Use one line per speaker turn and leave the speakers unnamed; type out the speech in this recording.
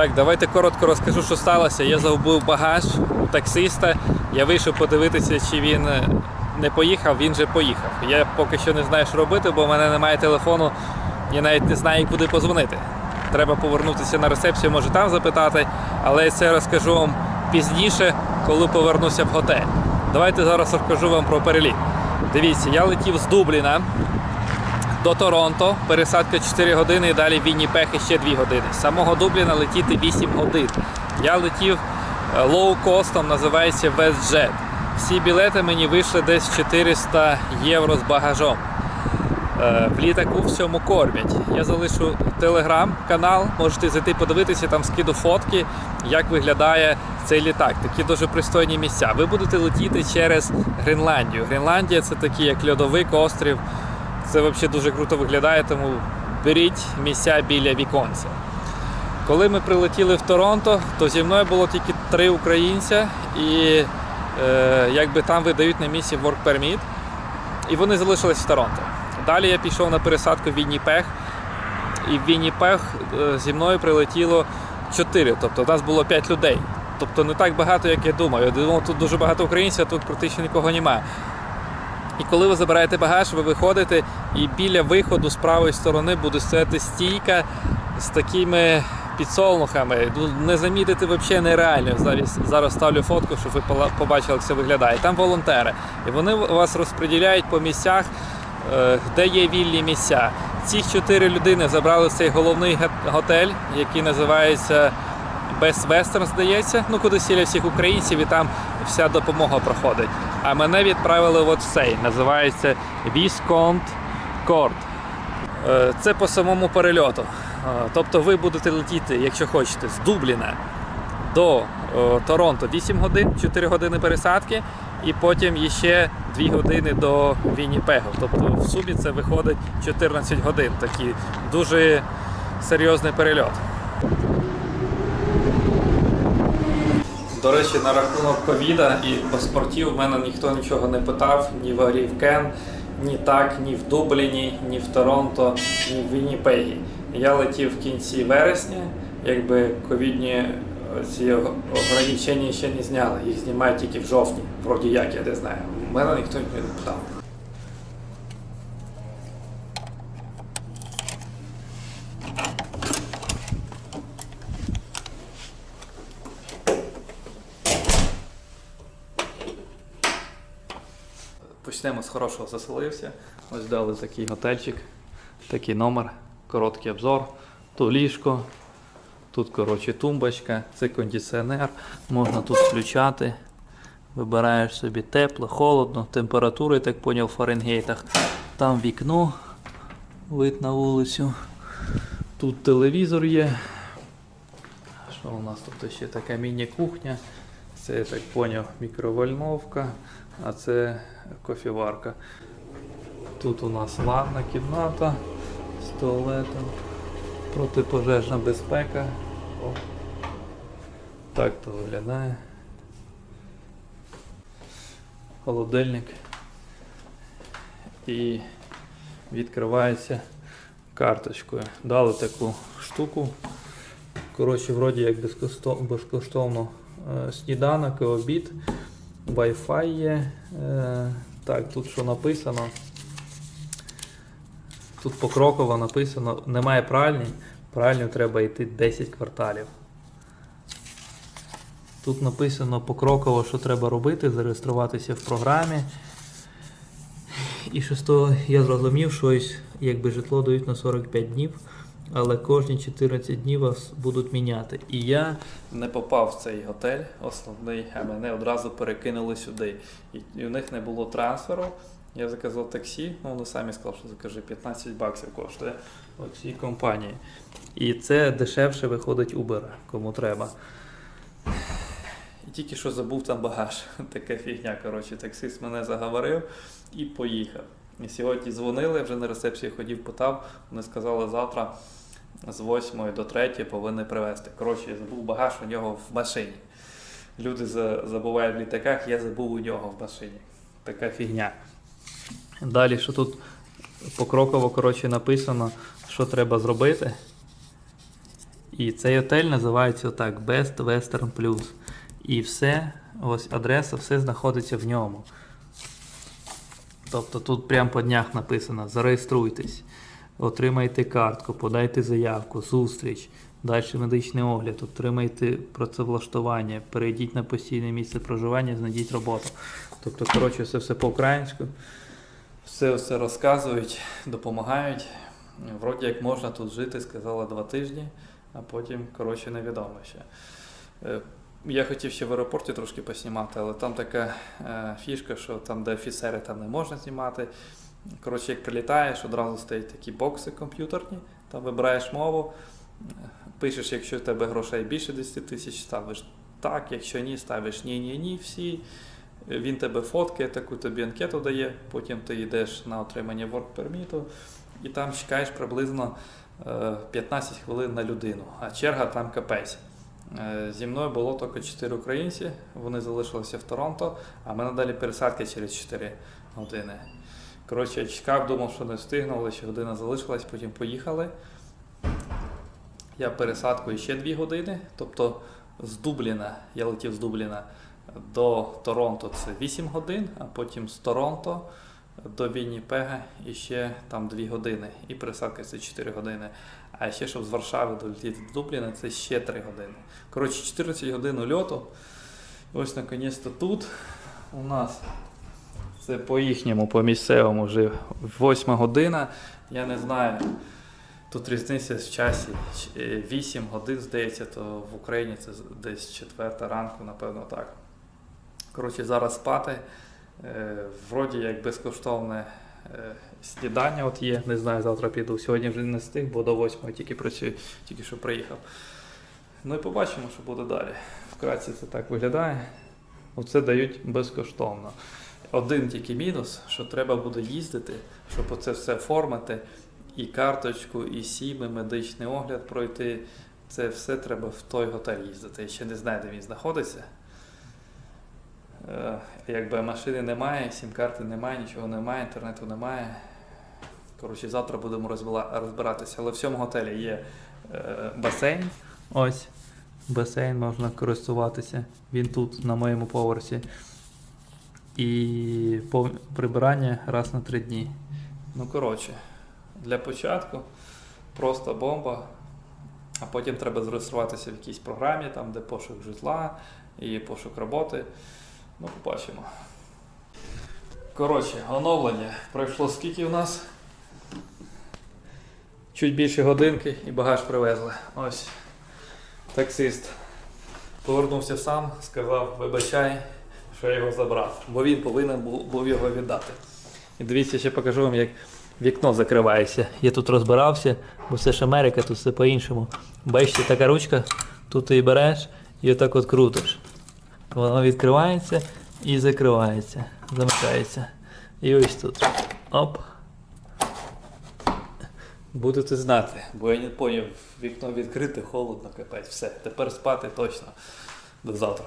Так, давайте коротко розкажу, що сталося. Я загубив багаж у таксиста. Я вийшов подивитися, чи він е, не поїхав, він же поїхав. Я поки що не знаю, що робити, бо в мене немає телефону, я навіть не знаю, куди позвонити. Треба повернутися на рецепцію, може там запитати, але це розкажу вам пізніше, коли повернуся в готель. Давайте зараз розкажу вам про переліт. Дивіться, я летів з Дубліна до Торонто, пересадка 4 години і далі Вінніпех ще 2 години. З самого Дубліна летіти 8 годин. Я летів е, лоу-костом, називається WestJet. Всі білети мені вийшли десь 400 євро з багажом. Е, В літаку всьому кормять. Я залишу телеграм-канал, можете зайти подивитися, там скиду фотки, як виглядає цей літак. Такі дуже пристойні місця. Ви будете летіти через Гренландію. Гренландія це такий як льодовик острів. Це взагалі дуже круто виглядає, тому беріть місця біля віконця. Коли ми прилетіли в Торонто, то зі мною було тільки три українця, і е, якби там видають на місці work permit, і вони залишились в Торонто. Далі я пішов на пересадку в Вінніпех, і в Вінніпех е, зі мною прилетіло чотири, тобто нас було п'ять людей. Тобто не так багато, як я думав. Я думав, тут дуже багато українців, а тут практично нікого немає. І коли ви забираєте багаж, ви виходите, і біля виходу з правої сторони буде стояти стійка з такими підсолнухами. Ну, Не замітити взагалі нереально. Зараз, зараз ставлю фотку, щоб ви побачили, як це виглядає. Там волонтери. І вони вас розподіляють по місцях, е, де є вільні місця. Ці чотири людини забрали цей головний готель, який називається Best Western, здається, ну куди сіля всіх українців, і там вся допомога проходить. А мене відправили в цей, називається Viscount Court. Е, Це по самому перельоту. Е, Тобто ви будете летіти, якщо хочете, з Дубліна до е, Торонто 8 годин, 4 години пересадки, і потім ще 2 години до Вінніпегу. Тобто в сумі це виходить 14 годин. Такий дуже серйозний перельот. До речі, на рахунок ковіда і паспортів мене ніхто нічого не питав ні в Рівкен, ні так, ні в Дубліні, ні в Торонто, ні в Вінніпегі. Я летів в кінці вересня, якби ковідні е, ці ограничення ще не зняли. Їх знімають тільки в жовтні, вроді як, я не знаю. У мене ніхто не питав. Почнемо з хорошого заселився. Ось дали такий готельчик, такий номер, короткий обзор. Тут ліжко, тут коротше тумбочка, це кондиціонер. Можна тут включати. Вибираєш собі тепло, холодно, температури, так поняв, в Фаренгейтах. Там вікно, вид на вулицю. Тут телевізор є. Що у нас тут ще така міні-кухня? Це я так поняв, мікровольновка, а це кофіварка. Тут у нас ванна кімната з туалетом, протипожежна безпека. О. Так то виглядає. Холодильник. І відкривається карточкою. Дали таку штуку. Коротше, вроді як безкоштовно, е, сніданок і обід. Wi-Fi є. Е, так, тут що написано. Тут покроково написано, немає пральні. Пральню треба йти 10 кварталів. Тут написано покроково, що треба робити, зареєструватися в програмі. І того я зрозумів, що якби житло дають на 45 днів, але кожні 14 днів вас будуть міняти. І я не попав в цей готель основний, а мене одразу перекинули сюди. І, у них не було трансферу. Я заказав таксі, ну вони самі сказали, що закажи 15 баксів коштує у цій компанії. І це дешевше виходить Uber, кому треба. І тільки що забув там багаж. Така фігня. Коротше, таксист мене заговорив і поїхав. І сьогодні дзвонили, вже на рецепції ходів, питав. Вони сказали, завтра з 8 до 3 повинні привезти. Коротше, я забув багаж у нього в машині. Люди забувають в літаках, я забув у нього в машині. Така фігня. Далі, що тут покроково коротше, написано, що треба зробити. І цей отель називається отак Best Western Plus. І все, ось адреса, все знаходиться в ньому. Тобто тут прямо по днях написано: зареєструйтесь, отримайте картку, подайте заявку, зустріч, далі медичний огляд, отримайте працевлаштування, перейдіть на постійне місце проживання, знайдіть роботу. Тобто, коротше, це все по-українську. Все все розказують, допомагають. Вроді як можна тут жити, сказали два тижні, а потім, коротше, невідомо ще. Е, Я хотів ще в аеропорті трошки поснімати, але там така е, фішка, що там, де офіцери, там не можна знімати. Коротше, як прилітаєш, одразу стоять такі бокси комп'ютерні, там вибираєш мову, е, пишеш, якщо в тебе грошей більше 10 тисяч, ставиш так, якщо ні, ставиш ні-ні-ні всі. Е, Він тебе фоткає, таку тобі анкету дає, потім ти йдеш на отримання work permit і там чекаєш приблизно е, 15 хвилин на людину, а черга там капець. Е, Зі мною було тільки 4 українці, вони залишилися в Торонто, а в мене далі пересадка через 4 години. Коротше, я чекав, думав, що не встигну, але ще година залишилась, потім поїхали. Я пересадкою ще 2 години, тобто з Дубліна, я летів з Дубліна до Торонто це 8 годин, а потім з Торонто до Вінніпега і ще там 2 години. І пересадка це 4 години. А ще щоб з Варшави долетіти до Дубліна, це ще 3 години. Коротше, 14 годин льоту. Ось наконець-то тут у нас це по їхньому, по місцевому вже 8 година. Я не знаю. Тут різниця в часі Ч- е, 8 годин, здається, то в Україні це десь 4 ранку, напевно, так. Коротше, зараз спати. Е, Вроді як безкоштовне е, снідання от є. Не знаю, завтра піду. Сьогодні вже не встиг, бо до 8 тільки працюю, тільки що приїхав. Ну і побачимо, що буде далі. Вкратце це так виглядає. Оце дають безкоштовно. Один тільки мінус, що треба буде їздити, щоб оце все оформити, і карточку, і сім, і медичний огляд пройти. Це все треба в той готель їздити. Я ще не знаю, де він знаходиться. Е, Якби машини немає, сім-карти немає, нічого немає, інтернету немає. Коротше, завтра будемо розбиратися. Але в цьому готелі є е, басейн. Ось. Басейн можна користуватися. Він тут, на моєму поверсі. І прибирання раз на три дні. Ну, коротше, для початку просто бомба. А потім треба зареєструватися в якійсь програмі, там, де пошук житла і пошук роботи. Ну, побачимо. Коротше, оновлення. Пройшло скільки у нас? Чуть більше годинки і багаж привезли. Ось. Таксист повернувся сам, сказав, вибачай, що я його забрав, бо він повинен був, його віддати. І дивіться, ще покажу вам, як вікно закривається. Я тут розбирався, бо це ж Америка, тут все по-іншому. Бачите, така ручка, тут ти її береш і отак от крутиш. Воно відкривається і закривається, замикається. І ось тут. Оп. Будете знати, бо я не поняв, вікно відкрите, холодно, капець, все. Тепер спати точно. До завтра.